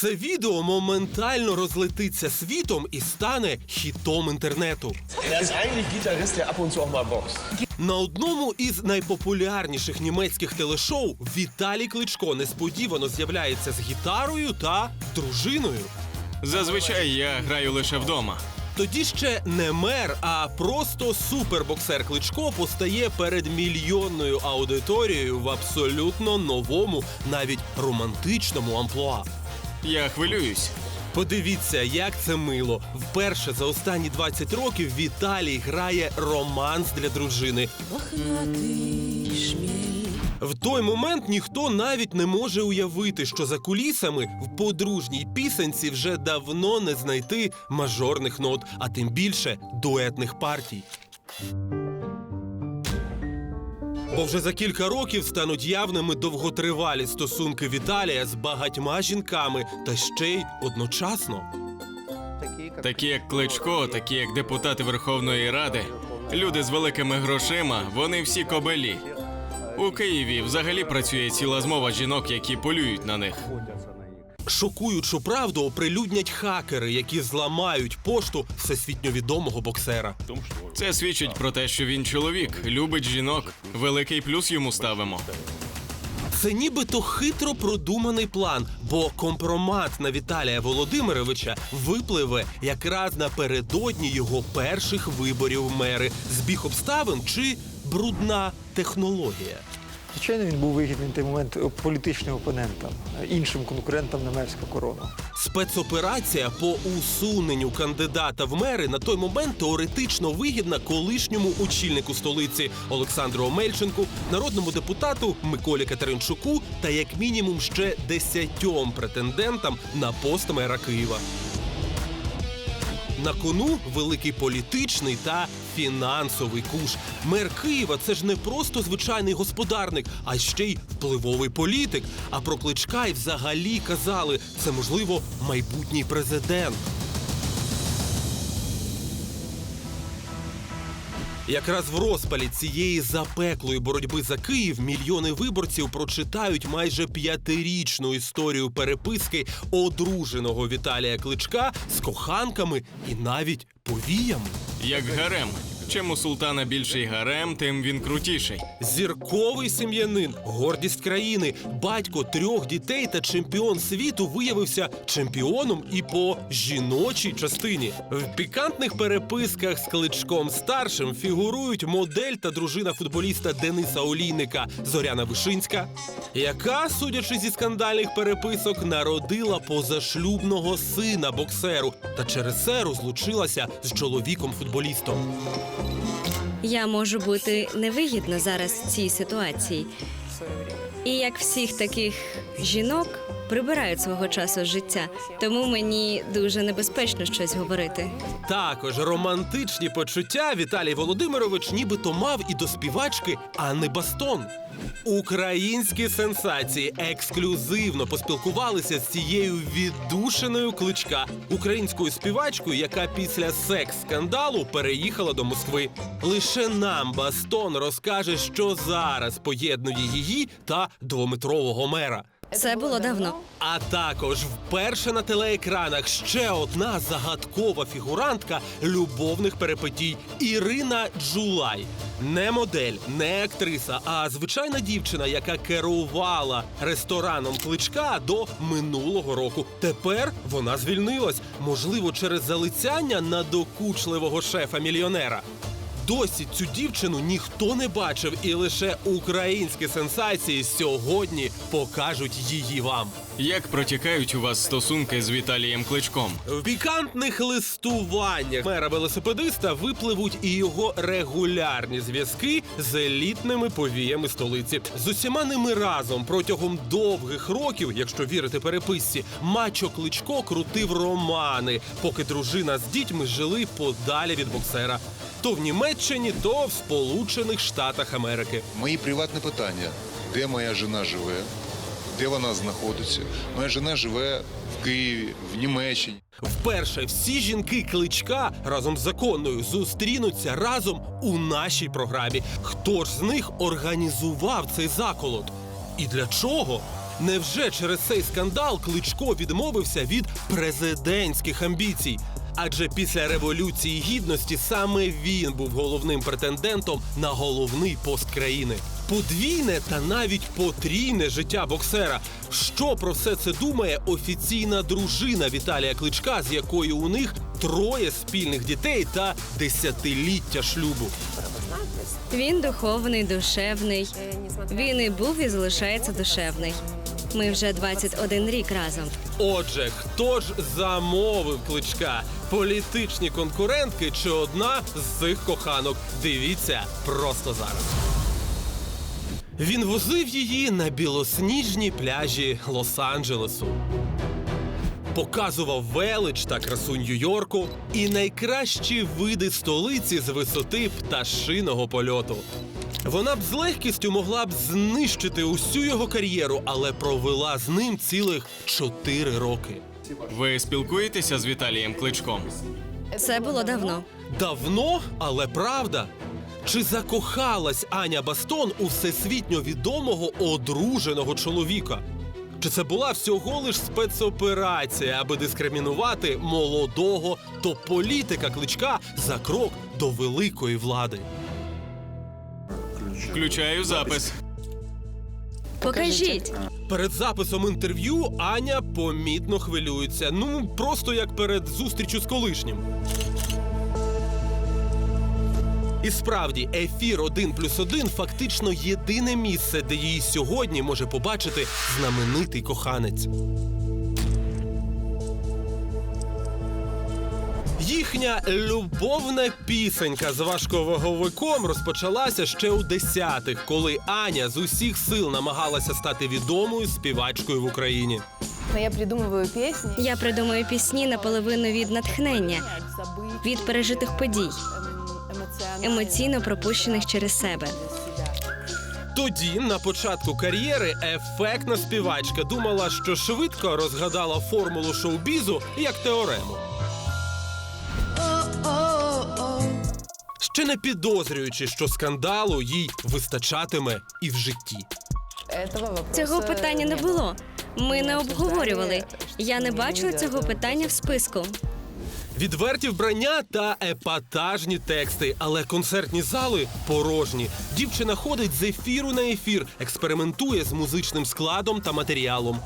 Це відео моментально розлетиться світом і стане хітом інтернету. Er. На одному із найпопулярніших німецьких телешоу Віталій Кличко несподівано з'являється з гітарою та дружиною. Зазвичай я граю лише вдома. Тоді ще не мер, а просто супербоксер Кличко постає перед мільйонною аудиторією в абсолютно новому, навіть романтичному амплуа. Я хвилююсь. Подивіться, як це мило. Вперше за останні 20 років Віталій грає романс для дружини. В той момент ніхто навіть не може уявити, що за кулісами в подружній пісенці вже давно не знайти мажорних нот, а тим більше дуетних партій. Бо вже за кілька років стануть явними довготривалі стосунки Віталія з багатьма жінками та ще й одночасно. Такі як Кличко, такі як депутати Верховної Ради, люди з великими грошима, вони всі кобелі. У Києві взагалі працює ціла змова жінок, які полюють на них. Шокуючу правду оприлюднять хакери, які зламають пошту всесвітньо відомого боксера. Це свідчить про те, що він чоловік, любить жінок. Великий плюс йому ставимо. Це нібито хитро продуманий план, бо компромат на Віталія Володимировича випливе якраз напередодні його перших виборів мери. Збіг обставин чи брудна технологія. Звичайно, він був вигідним в той момент політичним опонентам, іншим конкурентам на мерську корону. Спецоперація по усуненню кандидата в мери на той момент теоретично вигідна колишньому очільнику столиці Олександру Омельченку, народному депутату Миколі Катеринчуку та як мінімум ще десятьом претендентам на пост мера Києва. На кону великий політичний та фінансовий куш. Мер Києва це ж не просто звичайний господарник, а ще й впливовий політик. А про кличка й взагалі казали, це можливо майбутній президент. Якраз в розпалі цієї запеклої боротьби за Київ мільйони виборців прочитають майже п'ятирічну історію переписки одруженого Віталія Кличка з коханками і навіть повіями. Як гарем. Чим у султана більший гарем, тим він крутіший. Зірковий сім'янин, гордість країни, батько трьох дітей та чемпіон світу виявився чемпіоном і по жіночій частині. В пікантних переписках з кличком старшим фігурують модель та дружина футболіста Дениса Олійника Зоряна Вишинська, яка, судячи зі скандальних переписок, народила позашлюбного сина боксеру та через це розлучилася з чоловіком футболістом. Я можу бути невигідна зараз в цій ситуації. І як всіх таких жінок прибирають свого часу з життя, тому мені дуже небезпечно щось говорити. Також романтичні почуття Віталій Володимирович нібито мав і до співачки Анни Бастон. Українські сенсації ексклюзивно поспілкувалися з цією віддушиною кличка, українською співачкою, яка після секс-скандалу переїхала до Москви. Лише нам Бастон розкаже, що зараз поєднує її та двометрового мера. Це було давно. А також вперше на телеекранах ще одна загадкова фігурантка любовних перепитій Ірина Джулай. Не модель, не актриса, а звичайна дівчина, яка керувала рестораном кличка до минулого року. Тепер вона звільнилась, можливо, через залицяння на докучливого шефа-мільйонера. Досі цю дівчину ніхто не бачив, і лише українські сенсації сьогодні покажуть її вам. Як протікають у вас стосунки з Віталієм Кличком? В пікантних листуваннях мера велосипедиста випливуть і його регулярні зв'язки з елітними повіями столиці. З усіма ними разом протягом довгих років, якщо вірити переписці, мачо кличко крутив романи, поки дружина з дітьми жили подалі від боксера. То в Німеччині, то в Сполучених Штатах Америки. Мої приватні питання: де моя жена живе, де вона знаходиться? Моя жена живе в Києві, в Німеччині. Вперше всі жінки кличка разом з законною зустрінуться разом у нашій програмі. Хто ж з них організував цей заколот? І для чого? Невже через цей скандал Кличко відмовився від президентських амбіцій? Адже після революції гідності саме він був головним претендентом на головний пост країни. Подвійне та навіть потрійне життя боксера. Що про все це думає офіційна дружина Віталія Кличка, з якою у них троє спільних дітей та десятиліття шлюбу? Він духовний, душевний. Він і був і залишається душевний. Ми вже 21 рік разом. Отже, хто ж замовив кличка? Політичні конкурентки чи одна з цих коханок? Дивіться просто зараз. Він возив її на білосніжні пляжі Лос-Анджелесу. Показував велич та красу Нью-Йорку і найкращі види столиці з висоти пташиного польоту. Вона б з легкістю могла б знищити усю його кар'єру, але провела з ним цілих чотири роки. Ви спілкуєтеся з Віталієм Кличком? Це було давно. Давно, але правда. Чи закохалась Аня Бастон у всесвітньо відомого одруженого чоловіка? Чи це була всього лиш спецоперація, аби дискримінувати молодого топ-політика кличка за крок до великої влади? Включаю запис. Покажіть. Перед записом інтерв'ю Аня помітно хвилюється. Ну, просто як перед зустрічю з колишнім. І справді, ефір 1 плюс 1 фактично єдине місце, де її сьогодні може побачити знаменитий коханець. Їхня любовна пісенька з важковаговиком розпочалася ще у десятих, коли Аня з усіх сил намагалася стати відомою співачкою в Україні. Я придумываю песни. Я придумую пісні наполовину від натхнення, від пережитих подій, емоційно пропущених через себе. Тоді, на початку кар'єри, ефектна співачка думала, що швидко розгадала формулу шоу-бізу як теорему. Ще не підозрюючи, що скандалу їй вистачатиме і в житті. Цього питання не було. Ми не обговорювали. Я не бачила цього питання в списку. Відверті вбрання та епатажні тексти, але концертні зали порожні. Дівчина ходить з ефіру на ефір, експериментує з музичним складом та матеріалом.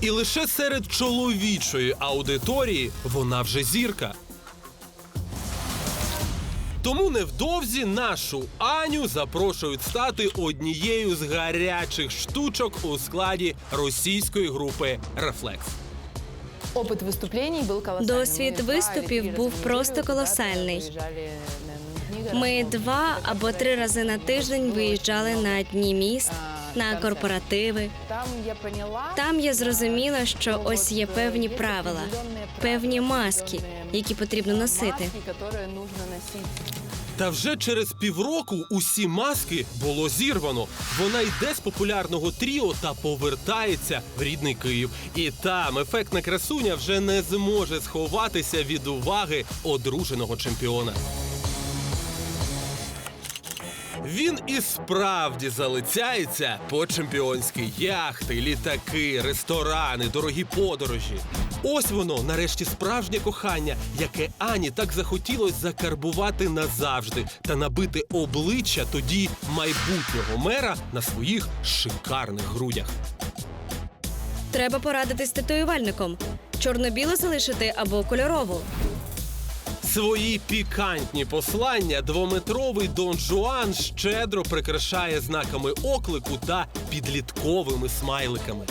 І лише серед чоловічої аудиторії вона вже зірка. Тому невдовзі нашу Аню запрошують стати однією з гарячих штучок у складі російської групи Рефлекс. Опыт выступлений был колоссальный. Досвід Мы два виступів или три був раза в просто неделю колосальний. куда-то выезжали, наверное, в Ми Нигеров, два або три рази на тиждень виїжджали на дні міст, на корпоративи. Там я поняла. Там я зрозуміла, що ось є певні правила, певні маски, які потрібно носити. Та вже через півроку усі маски було зірвано. Вона йде з популярного тріо та повертається в рідний Київ. І там ефектна красуня вже не зможе сховатися від уваги одруженого чемпіона. Він і справді залицяється по чемпіонськи яхти, літаки, ресторани, дорогі подорожі. Ось воно, нарешті, справжнє кохання, яке Ані так захотілось закарбувати назавжди та набити обличчя тоді майбутнього мера на своїх шикарних грудях. Треба порадитись татуювальником. Чорно-білу залишити або кольорову. Свої пікантні послання двометровий Дон Жуан щедро прикрашає знаками оклику та підлітковими смайликами.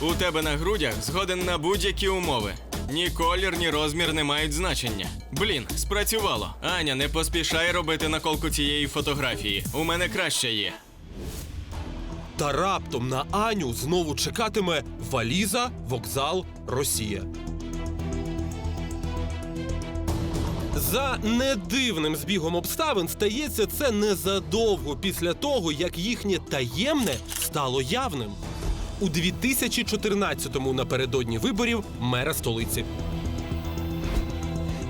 У тебе на грудях згоден на будь-які умови. Ні колір, ні розмір не мають значення. Блін, спрацювало. Аня, не поспішай робити наколку цієї фотографії. У мене краще є. Та раптом на Аню знову чекатиме валіза, вокзал, Росія. За недивним збігом обставин стається це незадовго після того, як їхнє таємне стало явним. У 2014-му напередодні виборів мера столиці.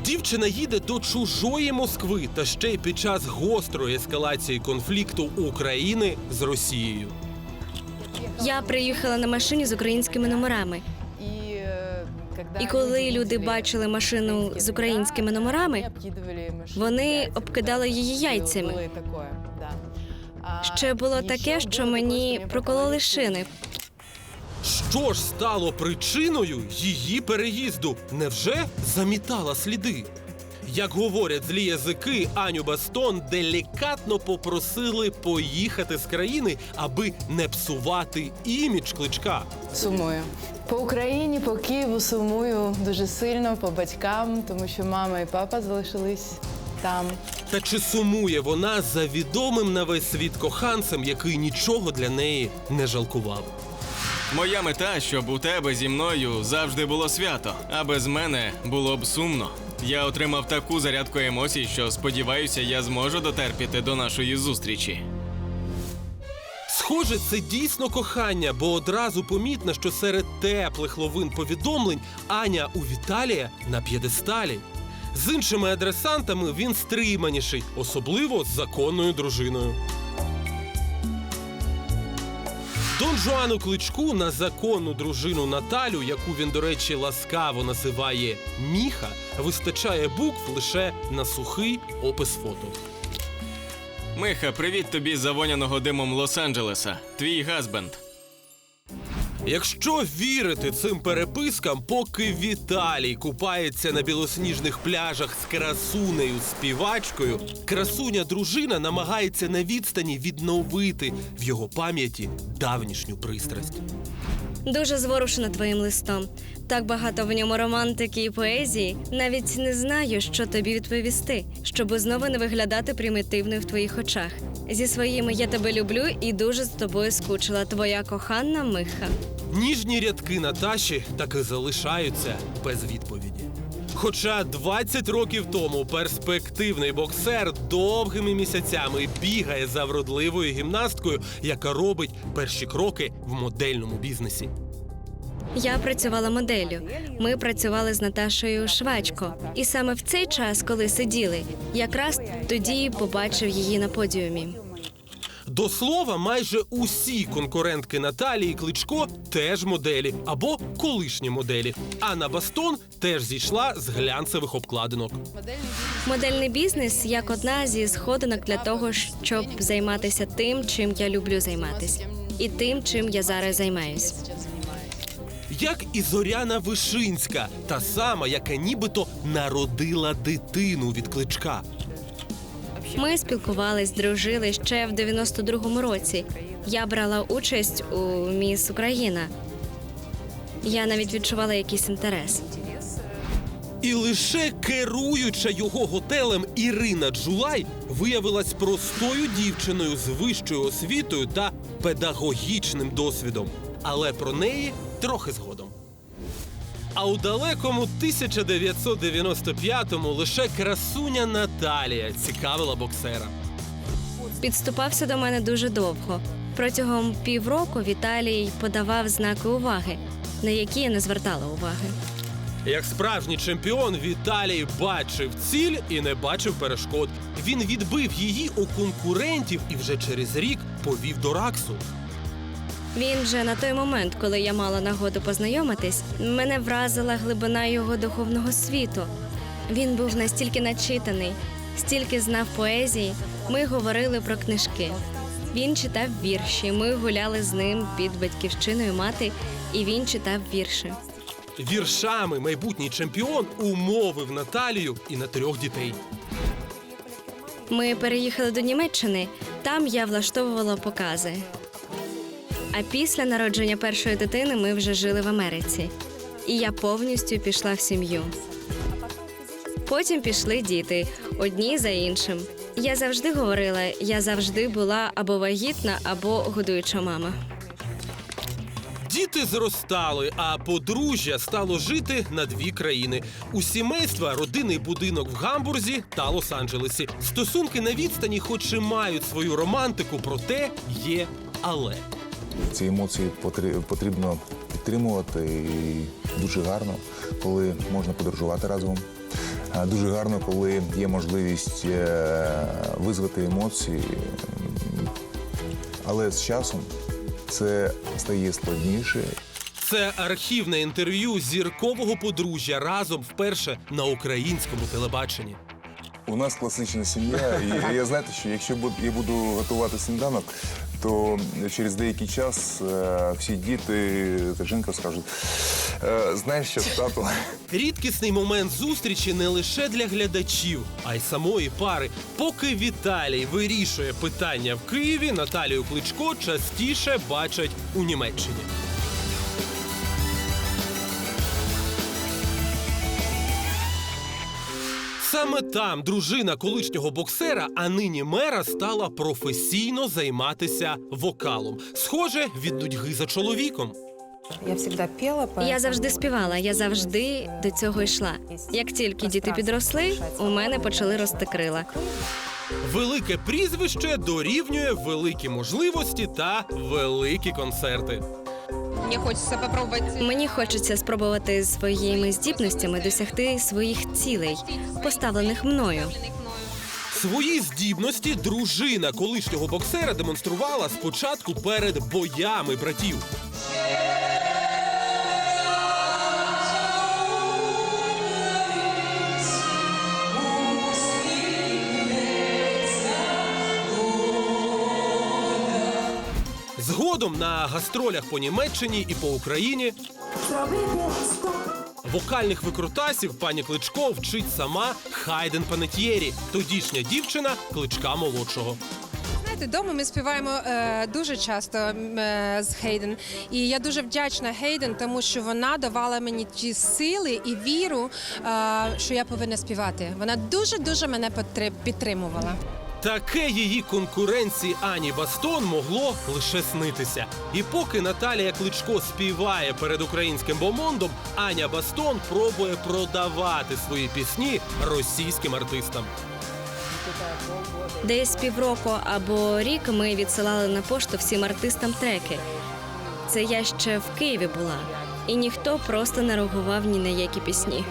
Дівчина їде до чужої Москви та ще й під час гострої ескалації конфлікту України з Росією. Я приїхала на машині з українськими номерами. І коли люди бачили машину з українськими номерами, вони обкидали її яйцями. Ще було таке, що мені прокололи шини. Що ж стало причиною її переїзду? Невже замітала сліди? Як говорять злі язики, Аню Бастон делікатно попросили поїхати з країни, аби не псувати імідж кличка. Сумую. По Україні, по Києву сумую дуже сильно, по батькам, тому що мама і папа залишились там. Та чи сумує вона за відомим на весь світ коханцем, який нічого для неї не жалкував? Моя мета, щоб у тебе зі мною завжди було свято, а без мене було б сумно. Я отримав таку зарядку емоцій, що сподіваюся, я зможу дотерпіти до нашої зустрічі. Схоже, це дійсно кохання, бо одразу помітно, що серед теплих ловин повідомлень Аня у Віталія на п'єдесталі. З іншими адресантами він стриманіший, особливо з законною дружиною. Дон Жуану Кличку на законну дружину Наталю, яку він, до речі, ласкаво називає Міха, вистачає букв лише на сухий опис фото. Миха, привіт тобі з завоняного димом Лос-Анджелеса. Твій газбенд. Якщо вірити цим перепискам, поки Віталій купається на білосніжних пляжах з красунею співачкою, красуня дружина намагається на відстані відновити в його пам'яті давнішню пристрасть. Дуже зворушена твоїм листом. Так багато в ньому романтики і поезії. Навіть не знаю, що тобі відповісти, щоб знову не виглядати примітивною в твоїх очах. Зі своїми я тебе люблю і дуже з тобою скучила. Твоя кохана Миха. Ніжні рядки Наташі так і залишаються без відповіді. Хоча 20 років тому перспективний боксер довгими місяцями бігає за вродливою гімнасткою, яка робить перші кроки в модельному бізнесі. Я працювала моделлю. Ми працювали з Наташею Швачко. І саме в цей час, коли сиділи, якраз тоді побачив її на подіумі. До слова, майже усі конкурентки Наталії Кличко теж моделі або колишні моделі. Анна Бастон теж зійшла з глянцевих обкладинок. Модельний бізнес як одна зі сходинок для того, щоб займатися тим, чим я люблю займатися, і тим, чим я зараз займаюсь. Як і Зоряна Вишинська, та сама, яка нібито народила дитину від кличка. Ми спілкувались, дружили ще в 92-му році. Я брала участь у Міс Україна. Я навіть відчувала якийсь інтерес. І лише керуюча його готелем Ірина Джулай виявилась простою дівчиною з вищою освітою та педагогічним досвідом. Але про неї трохи згодом. А у далекому 1995-му лише красуня Наталія цікавила боксера. Підступався до мене дуже довго. Протягом півроку Віталій подавав знаки уваги, на які я не звертала уваги. Як справжній чемпіон, Віталій бачив ціль і не бачив перешкод. Він відбив її у конкурентів і вже через рік повів до Раксу. Він же на той момент, коли я мала нагоду познайомитись, мене вразила глибина його духовного світу. Він був настільки начитаний, стільки знав поезії. Ми говорили про книжки. Він читав вірші. Ми гуляли з ним під батьківщиною мати, і він читав вірші. Віршами майбутній чемпіон умовив Наталію і на трьох дітей. Ми переїхали до Німеччини. Там я влаштовувала покази. А після народження першої дитини ми вже жили в Америці. І я повністю пішла в сім'ю. Потім пішли діти одні за іншим. Я завжди говорила, я завжди була або вагітна, або годуюча мама. Діти зростали, а подружжя стало жити на дві країни: у сімейства родинний будинок в Гамбурзі та Лос-Анджелесі. Стосунки на відстані, хоч і мають свою романтику, проте є але. Ці емоції потрібно підтримувати і дуже гарно, коли можна подорожувати разом, Дуже гарно, коли є можливість е, визвати емоції, але з часом це стає складніше. Це архівне інтерв'ю зіркового подружжя разом вперше на українському телебаченні. У нас класична сім'я, і я знаєте, що якщо буд- я буду готувати сніданок, то через деякий час е, всі діти та жінка скажуть: «Е, знаєш що, тато, Рідкісний момент зустрічі не лише для глядачів, а й самої пари. Поки Віталій вирішує питання в Києві, Наталію Кличко частіше бачать у Німеччині. Саме там дружина колишнього боксера, а нині мера, стала професійно займатися вокалом. Схоже, від нудьги за чоловіком. Я всегда пела. Я завжди співала, я завжди до цього йшла. Як тільки діти підросли, у мене почали рости крила. Велике прізвище дорівнює великі можливості та великі концерти. Мне хочется попробовать Мені хочеться спробувати своїми здібностями досягти своїх цілей, поставлених мною. Свої здібності дружина колишнього боксера демонструвала спочатку перед боями братів. Згодом на гастролях по Німеччині і по Україні Вокальних викрутасів пані Кличко вчить сама Хайден Панетьєрі, тодішня дівчина кличка молодшого. Вдома ми співаємо е, дуже часто е, з Хейден. І я дуже вдячна Хейден, тому що вона давала мені ті сили і віру, е, що я повинна співати. Вона дуже дуже мене підтримувала. Таке її конкуренції Ані Бастон могло лише снитися. І поки Наталія Кличко співає перед українським бомондом, Аня Бастон пробує продавати свої пісні російським артистам. Десь півроку або рік ми відсилали на пошту всім артистам треки. Це я ще в Києві була, і ніхто просто не реагував ні на які пісні.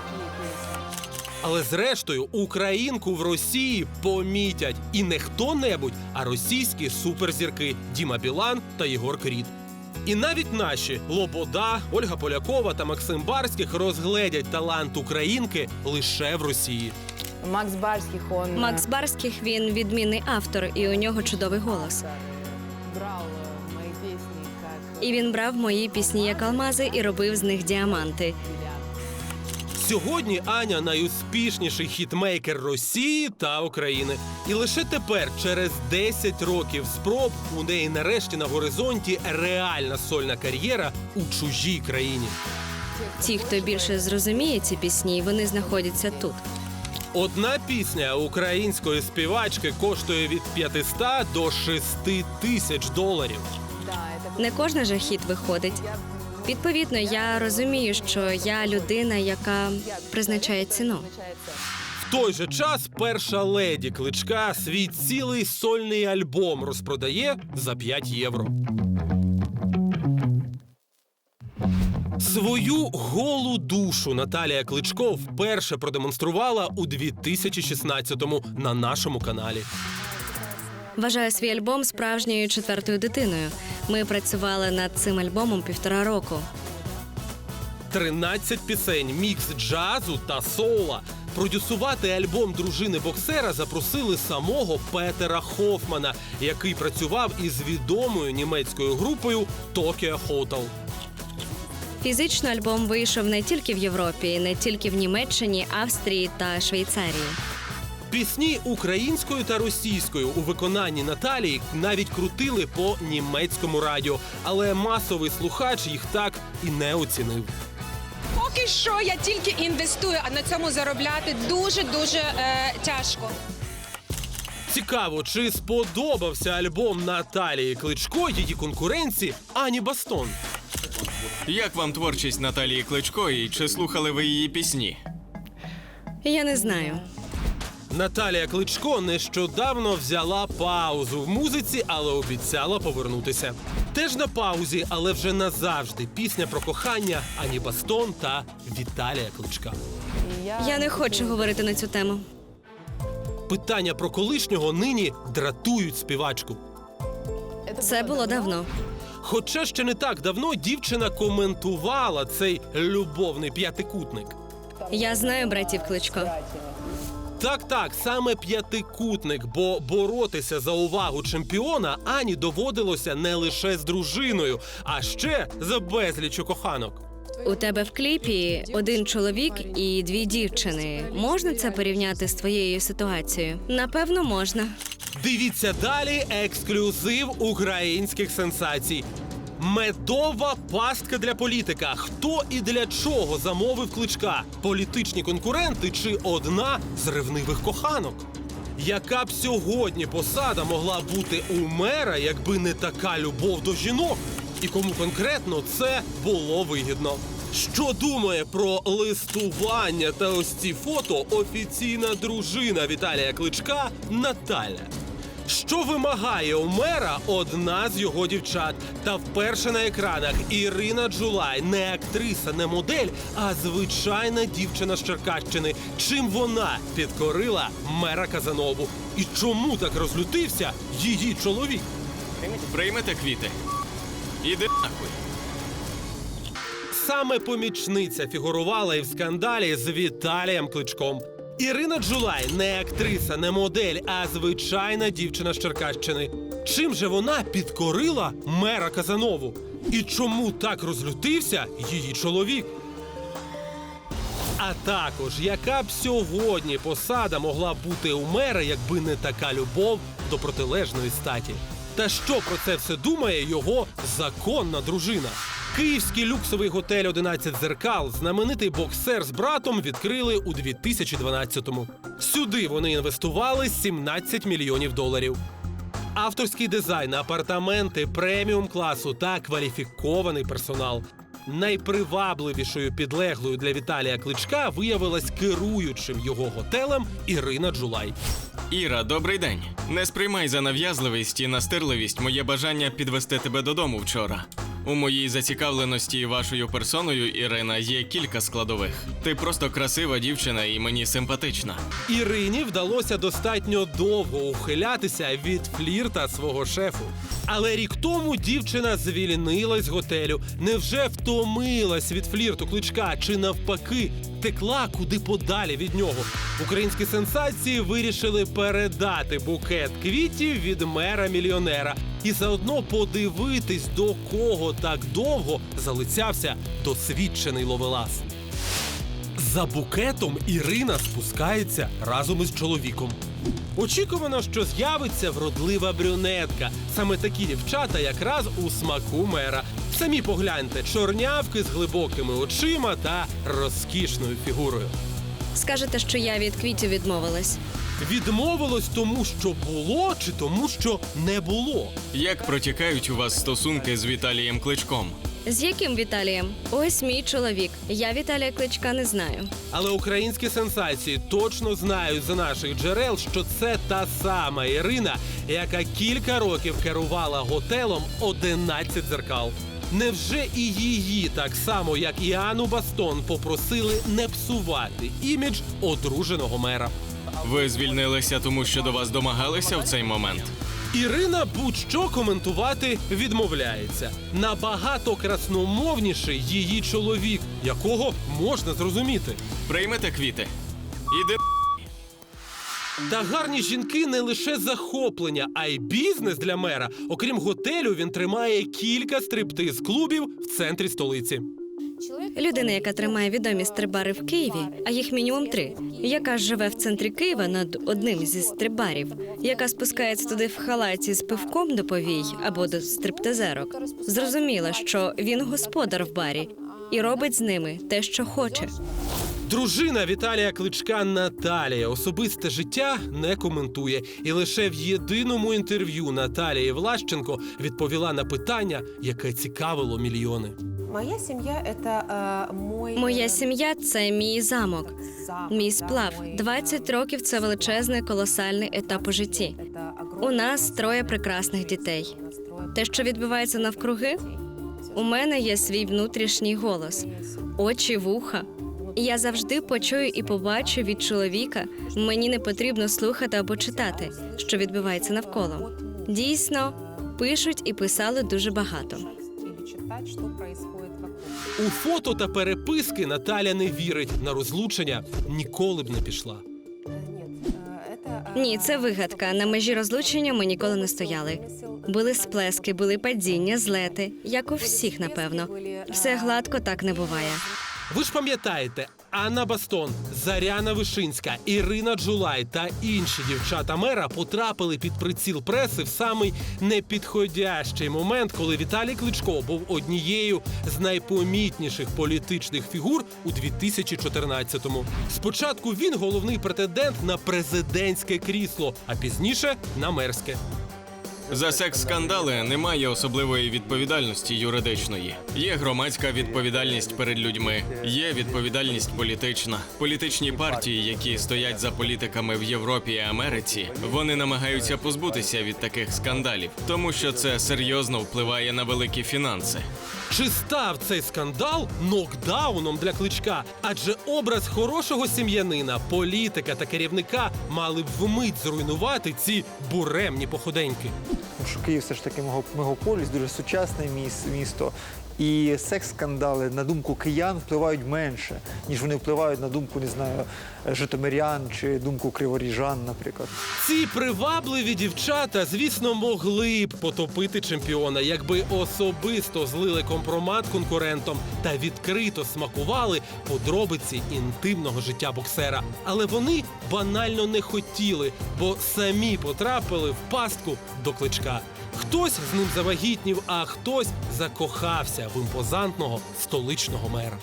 Але зрештою українку в Росії помітять і не хто-небудь, а російські суперзірки Діма Білан та Єгор Кріт. І навіть наші Лобода, Ольга Полякова та Максим Барських розгледять талант українки лише в Росії. Макс Барських, он Макс Барських він відмінний автор, і у нього чудовий голос. брал мои песни І він брав мої пісні як алмази і робив з них діаманти. Сьогодні Аня найуспішніший хітмейкер Росії та України. І лише тепер, через 10 років спроб, у неї нарешті на горизонті реальна сольна кар'єра у чужій країні. Ті, хто більше зрозуміє ці пісні, вони знаходяться тут. Одна пісня української співачки коштує від 500 до 6 тисяч доларів. Не кожна же хіт виходить. Відповідно, я розумію, що я людина, яка призначає ціну. В той же час перша леді кличка свій цілий сольний альбом розпродає за 5 євро. Свою голу душу Наталія Кличко вперше продемонструвала у 2016-му на нашому каналі. Вважаю свій альбом справжньою четвертою дитиною. Ми працювали над цим альбомом півтора року. 13 пісень, мікс джазу та соула. Продюсувати альбом дружини боксера запросили самого Петера Хофмана, який працював із відомою німецькою групою Tokyo Hotel. Фізично альбом вийшов не тільки в Європі, не тільки в Німеччині, Австрії та Швейцарії. Пісні українською та російською у виконанні Наталії навіть крутили по німецькому радіо, але масовий слухач їх так і не оцінив. Поки що я тільки інвестую, а на цьому заробляти дуже дуже е, тяжко. Цікаво, чи сподобався альбом Наталії Кличко її конкуренції Ані Бастон. Як вам творчість Наталії Кличко і чи слухали ви її пісні? Я не знаю. Наталія Кличко нещодавно взяла паузу в музиці, але обіцяла повернутися. Теж на паузі, але вже назавжди. Пісня про кохання Ані Бастон та Віталія Кличка. Я не хочу говорити на цю тему. Питання про колишнього нині дратують співачку. Це було давно. Хоча ще не так давно дівчина коментувала цей любовний п'ятикутник. Я знаю братів Кличко. Так, так, саме п'ятикутник, бо боротися за увагу чемпіона Ані доводилося не лише з дружиною, а ще за безлічу коханок. У тебе в кліпі один чоловік і дві дівчини. Можна це порівняти з твоєю ситуацією? Напевно, можна. Дивіться далі ексклюзив українських сенсацій. Медова пастка для політика. Хто і для чого замовив кличка? Політичні конкуренти чи одна з ревнивих коханок? Яка б сьогодні посада могла бути у мера, якби не така любов до жінок? І кому конкретно це було вигідно? Що думає про листування та ось ці фото офіційна дружина Віталія Кличка Наталя? Що вимагає у мера одна з його дівчат? Та вперше на екранах Ірина Джулай не актриса, не модель, а звичайна дівчина з Черкащини. Чим вона підкорила мера Казанову? І чому так розлютився її чоловік? Приймете квіти? Іди нахуй. Саме помічниця фігурувала і в скандалі з Віталієм Кличком. Ірина Джулай не актриса, не модель, а звичайна дівчина з Черкащини. Чим же вона підкорила мера Казанову? І чому так розлютився її чоловік? А також, яка б сьогодні посада могла бути у мера, якби не така любов до протилежної статі? Та що про це все думає його законна дружина? Київський люксовий готель «11 зеркал, знаменитий боксер з братом відкрили у 2012-му. Сюди вони інвестували 17 мільйонів доларів. Авторський дизайн, апартаменти преміум класу та кваліфікований персонал. Найпривабливішою підлеглою для Віталія Кличка виявилась керуючим його готелем Ірина Джулай. Іра, добрий день. Не сприймай за нав'язливість і настирливість моє бажання підвести тебе додому вчора. У моїй зацікавленості вашою персоною, Ірина, є кілька складових. Ти просто красива дівчина і мені симпатична. Ірині вдалося достатньо довго ухилятися від флірта свого шефу. Але рік тому дівчина звільнилась з готелю. Невже втомилась від флірту кличка чи навпаки текла куди подалі від нього? Українські сенсації вирішили передати букет квітів від мера мільйонера і заодно подивитись, до кого так довго залицявся досвідчений ловелас. За букетом Ірина спускається разом із чоловіком. Очікувано, що з'явиться вродлива брюнетка. Саме такі дівчата якраз у смаку мера. Самі погляньте, чорнявки з глибокими очима та розкішною фігурою. Скажете, що я від квітів відмовилась. Відмовилось тому, що було, чи тому, що не було. Як протікають у вас стосунки з Віталієм Кличком? З яким Віталієм? Ось мій чоловік. Я Віталія Кличка не знаю. Але українські сенсації точно знають за наших джерел, що це та сама Ірина, яка кілька років керувала готелом «11 дзеркал. Невже і її, так само як і Ану Бастон, попросили не псувати імідж одруженого мера? Ви звільнилися тому, що до вас домагалися в цей момент? Ірина будь-що коментувати відмовляється. Набагато красномовніший її чоловік, якого можна зрозуміти. Приймете квіти? Іди Та гарні жінки не лише захоплення, а й бізнес для мера. Окрім готелю, він тримає кілька стриптиз-клубів в центрі столиці. Людина, яка тримає відомі стрибари в Києві, а їх мінімум три, яка живе в центрі Києва над одним зі стрибарів, яка спускається туди в халаті з пивком до повій або до стриптизерок. Зрозуміла, що він господар в барі і робить з ними те, що хоче. Дружина Віталія Кличка Наталія особисте життя не коментує, і лише в єдиному інтерв'ю Наталії Влащенко відповіла на питання, яке цікавило мільйони. Моя сім'я це е, мой Моя сім'я це мій замок, мій сплав. 20 років це величезний колосальний етап у житті. У нас троє прекрасних дітей. Те, що відбувається навкруги, у мене є свій внутрішній голос, очі, вуха. І Я завжди почую і побачу від чоловіка. Мені не потрібно слухати або читати, що відбувається навколо. Дійсно, пишуть і писали дуже багато. Или читать, что происходит вокруг. У фото та переписки Наталя не вірить на розлучення, ніколи б не пішла. Э, Нет, э, это... э, Ні, це вигадка. На межі розлучення ми ніколи не стояли. Були сплески, були падіння, злети, як у всіх, напевно. Все гладко так не буває. Ви ж пам'ятаєте, Анна Бастон, Заряна Вишинська, Ірина Джулай та інші дівчата мера потрапили під приціл преси в самий непідходящий момент, коли Віталій Кличко був однією з найпомітніших політичних фігур у 2014-му. Спочатку він головний претендент на президентське крісло, а пізніше на мерське. За секс-скандали немає особливої відповідальності юридичної. Є громадська відповідальність перед людьми, є відповідальність політична. Політичні партії, які стоять за політиками в Європі і Америці, вони намагаються позбутися від таких скандалів, тому що це серйозно впливає на великі фінанси. Чи став цей скандал нокдауном для кличка? Адже образ хорошого сім'янина, політика та керівника мали б вмить зруйнувати ці буремні походеньки. Тому що Київ все ж таки мега- мегаполіс, дуже сучасне міс- місто. І секс-скандали, на думку киян, впливають менше, ніж вони впливають на думку, не знаю, житомирян чи думку криворіжан, наприклад. Ці привабливі дівчата, звісно, могли б потопити чемпіона, якби особисто злили компромат конкурентам та відкрито смакували подробиці інтимного життя боксера. Але вони банально не хотіли, бо самі потрапили в пастку до кличка. Хтось з ним завагітнів, а хтось закохався в імпозантного столичного мера.